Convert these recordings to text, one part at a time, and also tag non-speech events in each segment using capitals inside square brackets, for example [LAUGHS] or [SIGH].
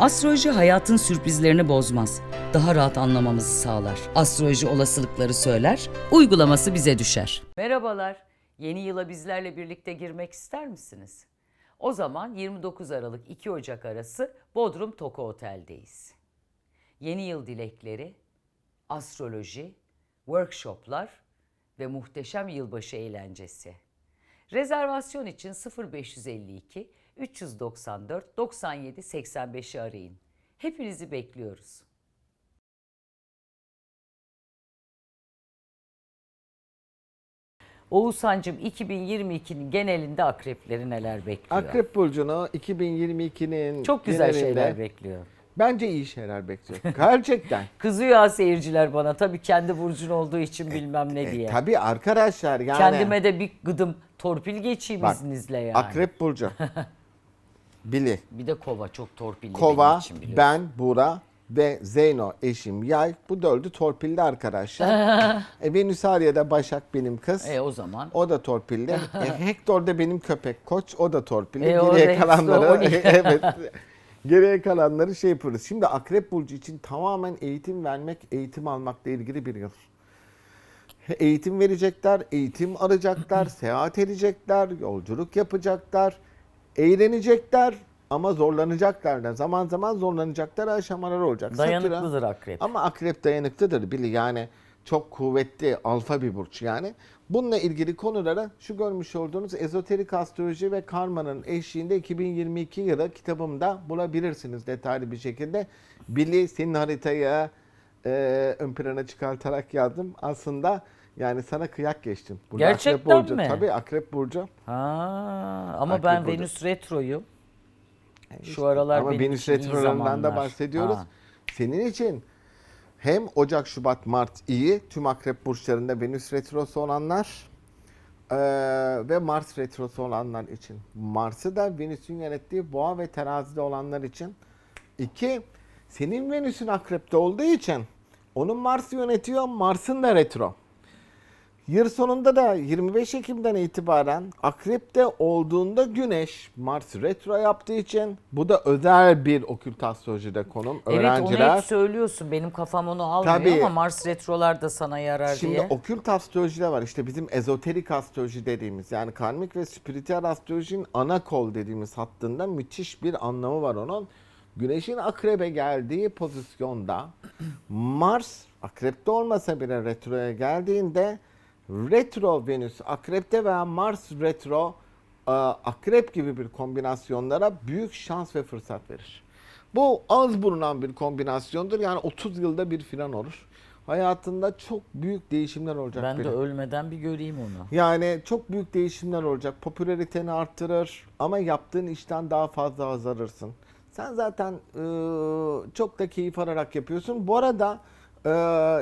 Astroloji hayatın sürprizlerini bozmaz. Daha rahat anlamamızı sağlar. Astroloji olasılıkları söyler, uygulaması bize düşer. Merhabalar. Yeni yıla bizlerle birlikte girmek ister misiniz? O zaman 29 Aralık 2 Ocak arası Bodrum Toko Otel'deyiz. Yeni yıl dilekleri, astroloji, workshoplar ve muhteşem yılbaşı eğlencesi. Rezervasyon için 0552 394 97 85'i arayın. Hepinizi bekliyoruz. Oğuzhan'cığım 2022'nin genelinde akrepleri neler bekliyor? Akrep Burcu'nu 2022'nin Çok güzel genelinde şeyler bekliyor. Bence iyi şeyler bekliyor. [LAUGHS] Gerçekten. Kızıyor ha seyirciler bana tabii kendi burcun olduğu için bilmem ne diye. E, tabii arkadaşlar yani. Kendime de bir gıdım torpil geçeyim Bak, izninizle yani. Akrep Burcu. [LAUGHS] Bili. Bir de kova çok torpilli Kova, için biliyorsun. ben, Bura ve Zeyno eşim Yay. Bu dördü torpilli arkadaşlar. [LAUGHS] e, Venüs Arya'da Başak benim kız. E o zaman O da torpilli. e, [LAUGHS] Hector da benim köpek koç. O da torpilli. E, Geriye kalanları [LAUGHS] evet. Geriye kalanları şey yapıyoruz. Şimdi Akrep Burcu için tamamen eğitim vermek, eğitim almakla ilgili bir yıl. Eğitim verecekler, eğitim alacaklar, [CLEARS THROAT] seyahat edecekler, yolculuk yapacaklar, eğlenecekler ama zorlanacaklar da. Zaman zaman zorlanacaklar aşamalar olacak. dayanıklıdır Sakura- akrep. ama akrep dayanıklıdır bili yani çok kuvvetli alfa bir burç yani. Bununla ilgili konulara şu görmüş olduğunuz ezoterik astroloji ve karmanın eşliğinde 2022 yılı kitabımda bulabilirsiniz detaylı bir şekilde. Bili senin haritayı e, ön plana çıkartarak yazdım. Aslında yani sana kıyak geçtim. Burada Gerçekten akrep burcu. mi? Tabii akrep burcu. Ha, ama Akrep ben burcu. Venüs retroyum. Şu aralar Ama benim Venüs için iyi retrolarından da zamanlar. bahsediyoruz. Ha. Senin için hem Ocak, Şubat, Mart iyi. Tüm akrep burçlarında Venüs retrosu olanlar eee, ve Mars retrosu olanlar için. Mars'ı da Venüs'ün yönettiği boğa ve terazide olanlar için. İki, senin Venüs'ün akrepte olduğu için onun Mars yönetiyor, Mars'ın da retro. Yıl sonunda da 25 Ekim'den itibaren Akrep'te olduğunda Güneş Mars retro yaptığı için bu da özel bir okült astrolojide konum. Evet onu Öğrenciler hep söylüyorsun. Benim kafam onu almıyor Tabii. ama Mars retrolar da sana yarar Şimdi diye. okült astrolojide var. İşte bizim ezoterik astroloji dediğimiz yani karmik ve spiritüel astrolojinin ana kol dediğimiz hattında müthiş bir anlamı var onun. Güneşin akrebe geldiği pozisyonda Mars akrepte olmasa bile retroya geldiğinde retro Venüs akrepte veya Mars retro e, akrep gibi bir kombinasyonlara büyük şans ve fırsat verir. Bu az bulunan bir kombinasyondur. Yani 30 yılda bir filan olur. Hayatında çok büyük değişimler olacak. ben de benim. ölmeden bir göreyim onu. Yani çok büyük değişimler olacak. Popülariteni arttırır ama yaptığın işten daha fazla azarırsın. Sen zaten e, çok da keyif alarak yapıyorsun. Bu arada e,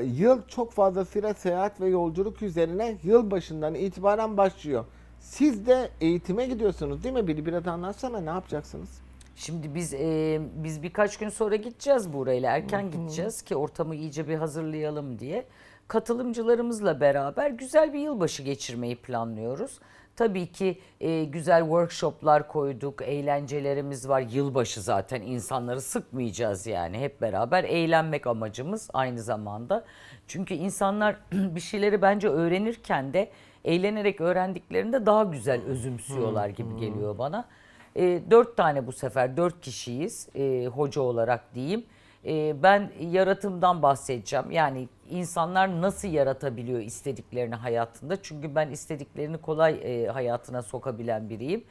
yıl çok fazlasıyla seyahat ve yolculuk üzerine yıl başından itibaren başlıyor. Siz de eğitime gidiyorsunuz değil mi? Biri biraz anlatsana ne yapacaksınız? Şimdi biz e, biz birkaç gün sonra gideceğiz burayla erken gideceğiz ki ortamı iyice bir hazırlayalım diye. Katılımcılarımızla beraber güzel bir yılbaşı geçirmeyi planlıyoruz. Tabii ki e, güzel workshoplar koyduk, eğlencelerimiz var. Yılbaşı zaten insanları sıkmayacağız yani. Hep beraber eğlenmek amacımız aynı zamanda. Çünkü insanlar [CLEARS THROAT] bir şeyleri bence öğrenirken de eğlenerek öğrendiklerinde daha güzel özümsüyorlar gibi geliyor bana. E, dört tane bu sefer, dört kişiyiz e, hoca olarak diyeyim. E, ben yaratımdan bahsedeceğim. Yani insanlar nasıl yaratabiliyor istediklerini hayatında. Çünkü ben istediklerini kolay e, hayatına sokabilen biriyim.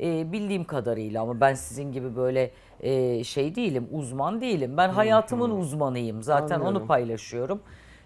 E, bildiğim kadarıyla ama ben sizin gibi böyle e, şey değilim, uzman değilim. Ben hayatımın uzmanıyım. Zaten onu Anlıyorum. paylaşıyorum.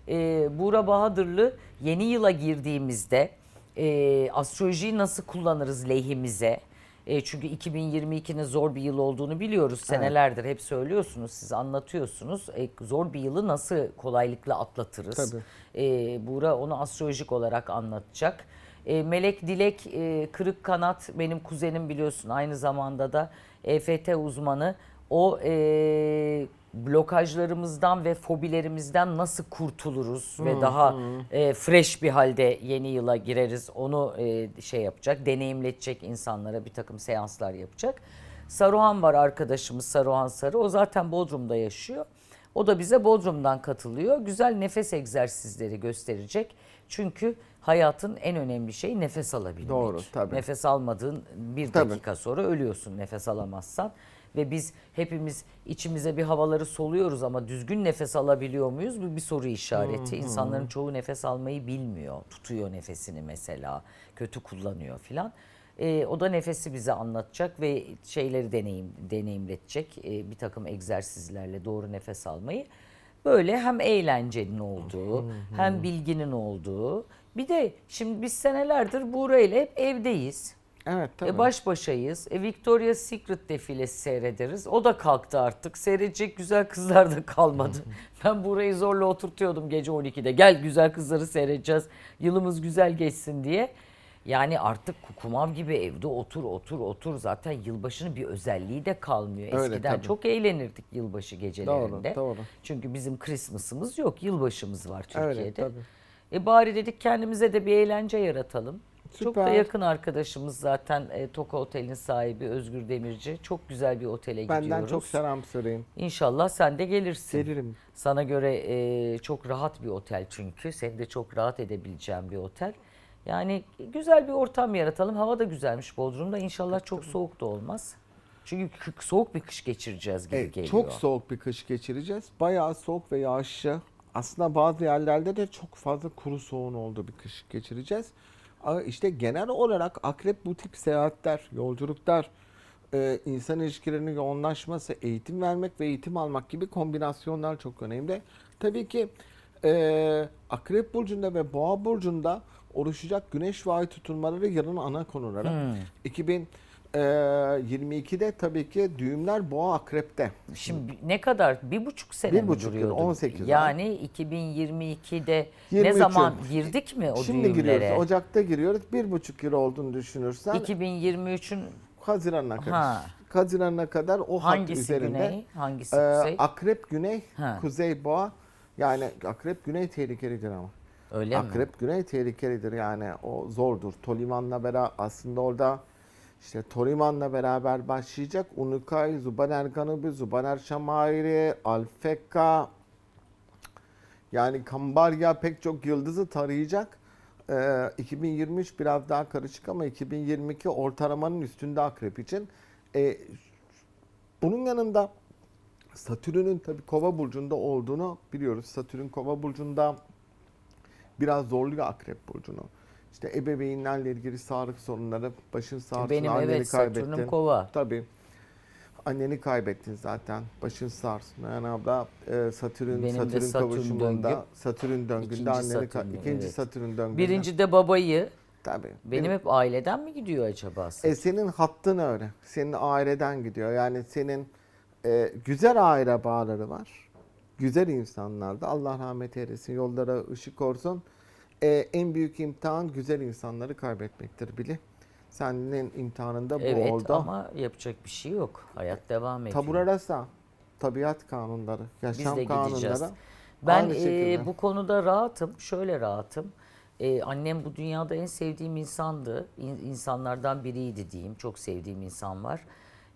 E, Buğra Bahadırlı yeni yıla girdiğimizde e, astrolojiyi nasıl kullanırız lehimize? E, çünkü 2022'nin zor bir yıl olduğunu biliyoruz. Senelerdir hep söylüyorsunuz, siz anlatıyorsunuz. E, zor bir yılı nasıl kolaylıkla atlatırız? Tabii. E, Buğra onu astrolojik olarak anlatacak. E, Melek Dilek e, Kırık Kanat benim kuzenim biliyorsun aynı zamanda da EFT uzmanı. O e, blokajlarımızdan ve fobilerimizden nasıl kurtuluruz ve daha e, fresh bir halde yeni yıla gireriz onu e, şey yapacak, deneyimletecek insanlara bir takım seanslar yapacak. Saruhan var arkadaşımız Saruhan Sarı. O zaten Bodrum'da yaşıyor. O da bize Bodrum'dan katılıyor. Güzel nefes egzersizleri gösterecek. Çünkü hayatın en önemli şeyi nefes alabilmek. Doğru, tabii. Nefes almadığın bir Tabii. dakika sonra ölüyorsun nefes alamazsan. Ve biz hepimiz içimize bir havaları soluyoruz ama düzgün nefes alabiliyor muyuz? Bu bir soru işareti. İnsanların çoğu nefes almayı bilmiyor. Tutuyor nefesini mesela. Kötü kullanıyor filan. Ee, o da nefesi bize anlatacak ve şeyleri deneyim deneyimletecek. Ee, bir takım egzersizlerle doğru nefes almayı. Böyle hem eğlencenin olduğu, hem bilginin olduğu. Bir de şimdi biz senelerdir Buğra ile hep evdeyiz. Evet tabii. E baş başayız. E Victoria's Secret defilesi seyrederiz. O da kalktı artık. Seyredecek güzel kızlar da kalmadı. [LAUGHS] ben burayı zorla oturtuyordum gece 12'de. Gel güzel kızları seyredeceğiz. Yılımız güzel geçsin diye. Yani artık kukumav gibi evde otur otur otur. Zaten yılbaşının bir özelliği de kalmıyor. Öyle, Eskiden tabii. çok eğlenirdik yılbaşı gecelerinde. doğru. Çünkü bizim Christmas'ımız yok. Yılbaşımız var Türkiye'de. Öyle, tabii. E bari dedik kendimize de bir eğlence yaratalım. Çok da Süper. yakın arkadaşımız zaten e, Toka Otel'in sahibi Özgür Demirci. Çok güzel bir otele Benden gidiyoruz. çok selam söyleyin. İnşallah sen de gelirsin. Gelirim. Sana göre e, çok rahat bir otel çünkü. Seni de çok rahat edebileceğim bir otel. Yani güzel bir ortam yaratalım. Hava da güzelmiş Bodrum'da. İnşallah çok soğuk da olmaz. Çünkü soğuk bir kış geçireceğiz gibi Evet, geliyor. çok soğuk bir kış geçireceğiz. Bayağı soğuk ve yağışlı. Aslında bazı yerlerde de çok fazla kuru soğun olduğu bir kış geçireceğiz. İşte genel olarak akrep bu tip seyahatler, yolculuklar, e, insan ilişkilerinin yoğunlaşması, eğitim vermek ve eğitim almak gibi kombinasyonlar çok önemli. Tabii ki e, akrep burcunda ve boğa burcunda oluşacak güneş ve ay tutulmaları yarın ana konuları. 2022'de tabii ki düğümler boğa akrepte. Şimdi ne kadar? Bir buçuk sene Bir mi buçuk yıl, duruyordu? 18 ay. Yani 2022'de ne 23 zaman yıl. girdik mi o Şimdi düğümlere? giriyoruz. Ocak'ta giriyoruz. Bir buçuk yıl olduğunu düşünürsen 2023'ün Haziran'a kadar. Ha. Haziran'a kadar o hat hangisi üzerinde. güney, hangisi Ee, kuzey? akrep güney, Ha. kuzey boğa. Yani akrep güney tehlikelidir ama. Öyle mi? akrep güney tehlikelidir yani o zordur. Toliman'la beraber aslında orada işte Toliman'la beraber başlayacak. Unukay, Zubaner Ganubi, Zubaner Şamairi, Alfeka yani Kambarya pek çok yıldızı tarayacak. Ee, 2023 biraz daha karışık ama 2022 ortalamanın üstünde akrep için. Ee, bunun yanında Satürn'ün tabii Kova burcunda olduğunu biliyoruz. Satürn Kova burcunda biraz zorluyor Akrep burcunu. İşte ebeveynlerle ilgili sağlık sorunları, başın sağ olsun, Benim anneni evet kaybettin. Satürn'üm kova. Tabii. Anneni kaybettin zaten. Başın olsun. Yani abla e, Satürn, Benim Satürn, Satürn kavuşumunda. Satürn döngünde İkinci anneni Satürn ikinci evet. Satürn döngünde. Birinci de babayı. Tabii. Benim hep aileden mi gidiyor acaba? E, senin hattın öyle. Senin aileden gidiyor. Yani senin e, güzel aile bağları var. Güzel insanlarda. Allah rahmet eylesin. Yollara ışık olsun. E, en büyük imtihan güzel insanları kaybetmektir bile. Senin imtihanında bu evet oldu. ama yapacak bir şey yok. Hayat devam ediyor. Tabura rasa. Tabiat kanunları, Biz yaşam de gideceğiz. kanunları. Ben aynı e, bu konuda rahatım. Şöyle rahatım. E, annem bu dünyada en sevdiğim insandı. İn- insanlardan biriydi diyeyim. Çok sevdiğim insan var.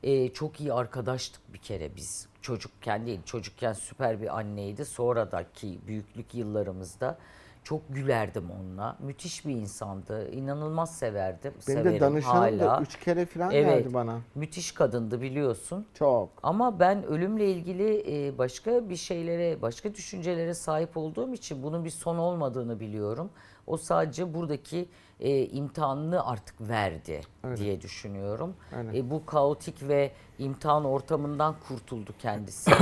E, çok iyi arkadaştık bir kere biz. Çocukken değil, çocukken süper bir anneydi. Sonradaki büyüklük yıllarımızda çok gülerdim onunla. Müthiş bir insandı. İnanılmaz severdim. Benim Severim de danışanım da hala. üç kere falan Evet. geldi bana. Müthiş kadındı biliyorsun. Çok. Ama ben ölümle ilgili e, başka bir şeylere, başka düşüncelere sahip olduğum için bunun bir son olmadığını biliyorum. O sadece buradaki e, imtihanını artık verdi diye düşünüyorum. Öyle. E, bu kaotik ve imtihan ortamından kurtuldu kendisi. [COUGHS]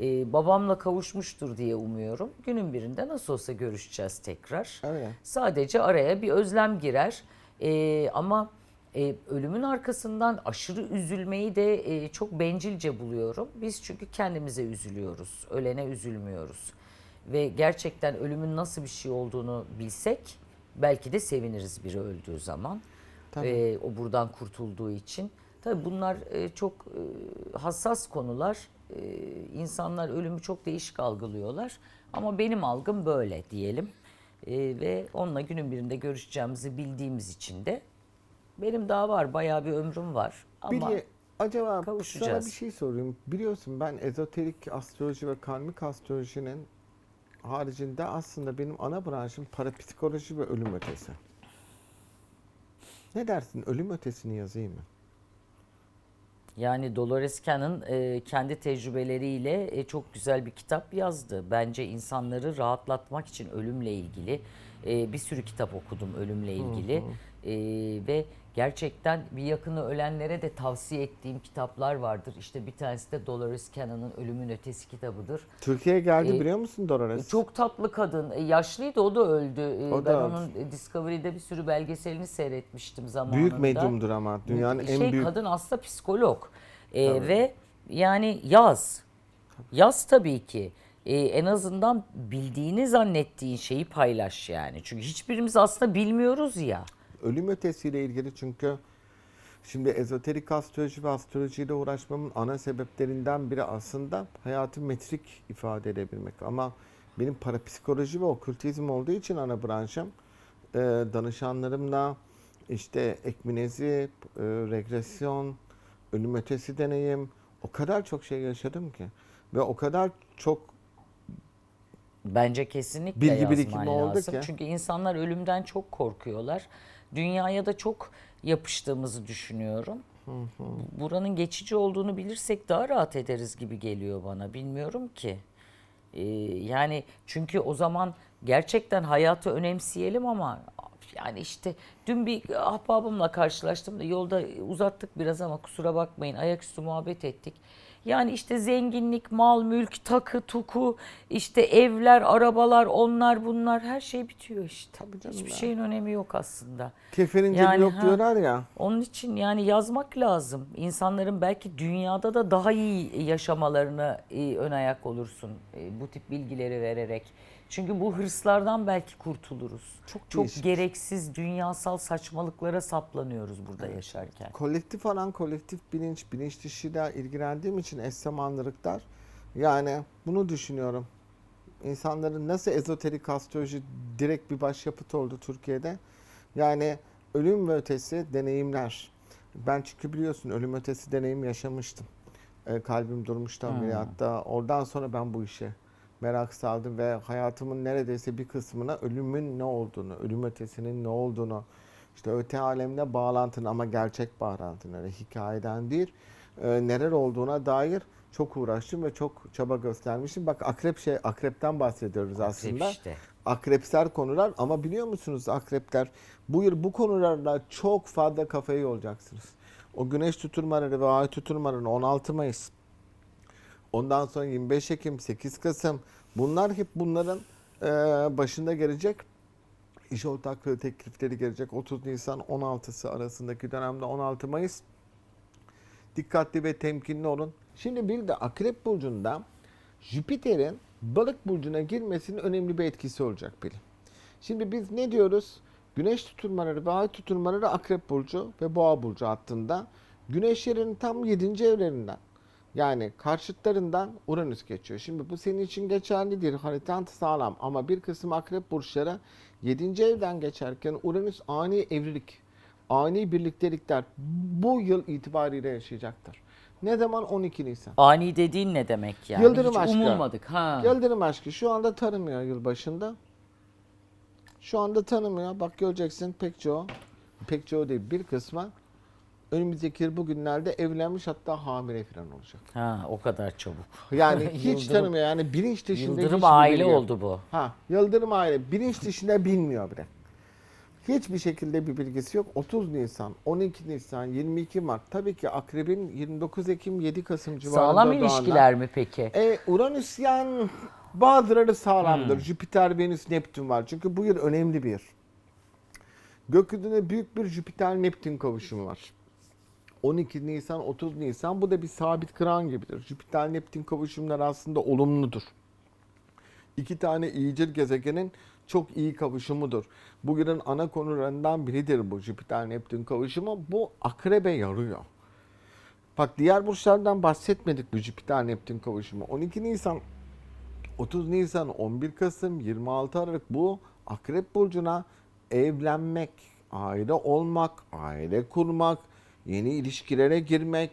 E, babamla kavuşmuştur diye umuyorum. Günün birinde nasıl olsa görüşeceğiz tekrar. Öyle. Sadece araya bir özlem girer. E, ama e, ölümün arkasından aşırı üzülmeyi de e, çok bencilce buluyorum. Biz çünkü kendimize üzülüyoruz. Ölene üzülmüyoruz. Ve gerçekten ölümün nasıl bir şey olduğunu bilsek belki de seviniriz biri öldüğü zaman. Tabii. E, o buradan kurtulduğu için. Tabii bunlar e, çok e, hassas konular. E, insanlar ölümü çok değişik algılıyorlar. Ama benim algım böyle diyelim. E, ve onunla günün birinde görüşeceğimizi bildiğimiz için de benim daha var bayağı bir ömrüm var. Ama Bili- Acaba sana bir şey sorayım. Biliyorsun ben ezoterik astroloji ve karmik astrolojinin haricinde aslında benim ana branşım parapsikoloji ve ölüm ötesi. Ne dersin? Ölüm ötesini yazayım mı? Yani Dolores Cannon e, kendi tecrübeleriyle e, çok güzel bir kitap yazdı. Bence insanları rahatlatmak için ölümle ilgili e, bir sürü kitap okudum ölümle ilgili. E, ve gerçekten bir yakını ölenlere de tavsiye ettiğim kitaplar vardır. İşte bir tanesi de Dolores Cannon'ın Ölümün Ötesi kitabıdır. Türkiye'ye geldi Ee, biliyor musun Dolores? Çok tatlı kadın. E, yaşlıydı o da öldü. E, O ben da onun Discovery'de bir sürü belgeselini seyretmiştim zamanında. Büyük medyumdur ama. Dünyanın şey, en büyük kadın aslında psikolog. E, Tabii. ve yani yaz. Yaz tabii ki. E, en azından bildiğini zannettiğin şeyi paylaş yani. Çünkü hiçbirimiz aslında bilmiyoruz ya. Ölüm ötesiyle ilgili çünkü şimdi ezoterik astroloji ve astrolojiyle uğraşmamın ana sebeplerinden biri aslında hayatı metrik ifade edebilmek. Ama benim parapsikoloji ve okültizm olduğu için ana branşım e, danışanlarımla işte ekminezi, e, regresyon, ölüm ötesi deneyim o kadar çok şey yaşadım ki ve o kadar çok Bence kesinlikle Bilgi birikimi oldu lazım. ki. Çünkü insanlar ölümden çok korkuyorlar. Dünyaya da çok yapıştığımızı düşünüyorum. Buranın geçici olduğunu bilirsek daha rahat ederiz gibi geliyor bana. Bilmiyorum ki. Ee, yani çünkü o zaman gerçekten hayatı önemseyelim ama yani işte dün bir ahbabımla karşılaştım da yolda uzattık biraz ama kusura bakmayın ayaküstü muhabbet ettik. Yani işte zenginlik, mal, mülk, takı, tuku, işte evler, arabalar, onlar bunlar her şey bitiyor işte. Tabii canım Hiçbir ya. şeyin önemi yok aslında. kefenin cebi Yani yok ha. diyorlar ya. Onun için yani yazmak lazım. İnsanların belki dünyada da daha iyi yaşamalarına e, ön ayak olursun e, bu tip bilgileri vererek. Çünkü bu hırslardan belki kurtuluruz. Çok çok değişik. gereksiz dünyasal saçmalıklara saplanıyoruz burada yaşarken. kolektif alan, kolektif bilinç, bilinç dışıyla ilgilendiğim için eş zamanlılıklar yani bunu düşünüyorum. İnsanların nasıl ezoterik astroloji direkt bir başyapıt oldu Türkiye'de. Yani ölüm ve ötesi deneyimler. Ben çünkü biliyorsun ölüm ötesi deneyim yaşamıştım. E, kalbim durmuştu ameliyatta. Oradan sonra ben bu işe merak saldım ve hayatımın neredeyse bir kısmına ölümün ne olduğunu, ölüm ötesinin ne olduğunu, işte öte alemle bağlantını ama gerçek bağlantını, öyle hikayeden değil, e, neler olduğuna dair çok uğraştım ve çok çaba göstermişim. Bak akrep şey, akrepten bahsediyoruz aslında. işte. Akrepsel konular ama biliyor musunuz akrepler bu yıl bu konularla çok fazla kafayı yolacaksınız. O güneş tutulmaları ve ay tutulmaları 16 Mayıs. Ondan sonra 25 Ekim, 8 Kasım. Bunlar hep bunların e, başında gelecek. İş ortaklığı teklifleri gelecek. 30 Nisan 16'sı arasındaki dönemde 16 Mayıs. Dikkatli ve temkinli olun. Şimdi bir de Akrep Burcu'nda Jüpiter'in Balık Burcu'na girmesinin önemli bir etkisi olacak bilin. Şimdi biz ne diyoruz? Güneş tutulmaları ve ay tutulmaları Akrep Burcu ve Boğa Burcu hattında. Güneşlerin tam 7. evlerinden yani karşıtlarından Uranüs geçiyor. Şimdi bu senin için geçerli değil. Haritan sağlam ama bir kısım akrep burçları 7. evden geçerken Uranüs ani evlilik, ani birliktelikler bu yıl itibariyle yaşayacaktır. Ne zaman? 12 Nisan. Ani dediğin ne demek yani? Yıldırım Hiç aşkı. umulmadık. Ha. Yıldırım aşkı şu anda tanımıyor yıl başında. Şu anda tanımıyor. Bak göreceksin pek çoğu, pek çoğu değil bir kısmı önümüzdeki bugünlerde evlenmiş hatta hamile falan olacak. Ha, o kadar çabuk. Yani [LAUGHS] hiç Yıldırım- tanımıyor. Yani bilinç dışında Yıldırım aile bilgi yok. oldu bu. Ha, Yıldırım aile bilinç dışında bilmiyor bile. Hiçbir şekilde bir bilgisi yok. 30 Nisan, 12 Nisan, 22 Mart. Tabii ki Akrebin 29 Ekim, 7 Kasım civarında Sağlam doğanlar. ilişkiler mi peki? E, Uranüs yani bazıları sağlamdır. Hmm. Jüpiter, Venüs, Neptün var. Çünkü bu yıl önemli bir. yıl. Gökyüzünde büyük bir Jüpiter-Neptün kavuşumu var. 12 Nisan, 30 Nisan bu da bir sabit kıran gibidir. Jüpiter-Neptün kavuşumları aslında olumludur. İki tane iyicil gezegenin çok iyi kavuşumudur. Bugünün ana konularından biridir bu Jüpiter-Neptün kavuşumu. Bu akrebe yarıyor. Bak diğer burçlardan bahsetmedik bu Jüpiter-Neptün kavuşumu. 12 Nisan, 30 Nisan, 11 Kasım, 26 Aralık bu Akrep Burcu'na evlenmek, aile olmak, aile kurmak, yeni ilişkilere girmek,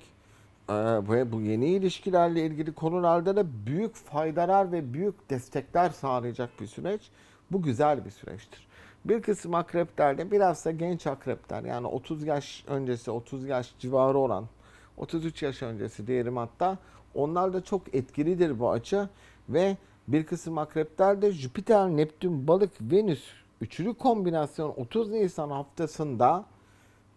Ee, ve bu yeni ilişkilerle ilgili konularda da büyük faydalar ve büyük destekler sağlayacak bir süreç. Bu güzel bir süreçtir. Bir kısım akreplerde biraz da genç akrepler yani 30 yaş öncesi 30 yaş civarı olan 33 yaş öncesi diyelim hatta onlar da çok etkilidir bu açı ve bir kısım akreplerde Jüpiter, Neptün, Balık, Venüs üçlü kombinasyon 30 Nisan haftasında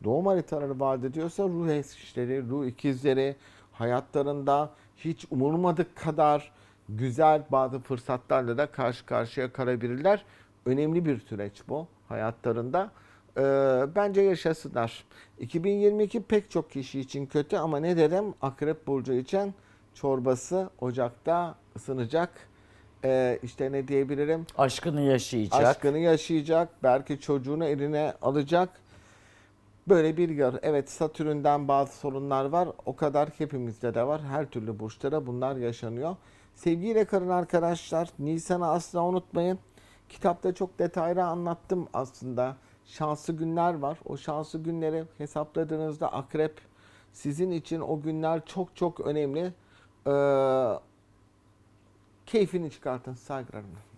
doğum haritaları vardı diyorsa ruh eşleri, ruh ikizleri hayatlarında hiç umulmadık kadar güzel bazı fırsatlarla da karşı karşıya kalabilirler. Önemli bir süreç bu hayatlarında. Ee, bence yaşasınlar. 2022 pek çok kişi için kötü ama ne derim Akrep Burcu için çorbası ocakta ısınacak. Ee, işte ne diyebilirim? Aşkını yaşayacak. Aşkını yaşayacak. Belki çocuğunu eline alacak. Böyle bir yar. Evet Satürn'den bazı sorunlar var. O kadar hepimizde de var. Her türlü burçlara bunlar yaşanıyor. Sevgiyle karın arkadaşlar. Nisan'ı asla unutmayın. Kitapta çok detaylı anlattım aslında. Şanslı günler var. O şanslı günleri hesapladığınızda akrep sizin için o günler çok çok önemli. Ee, keyfini çıkartın saygılarımla.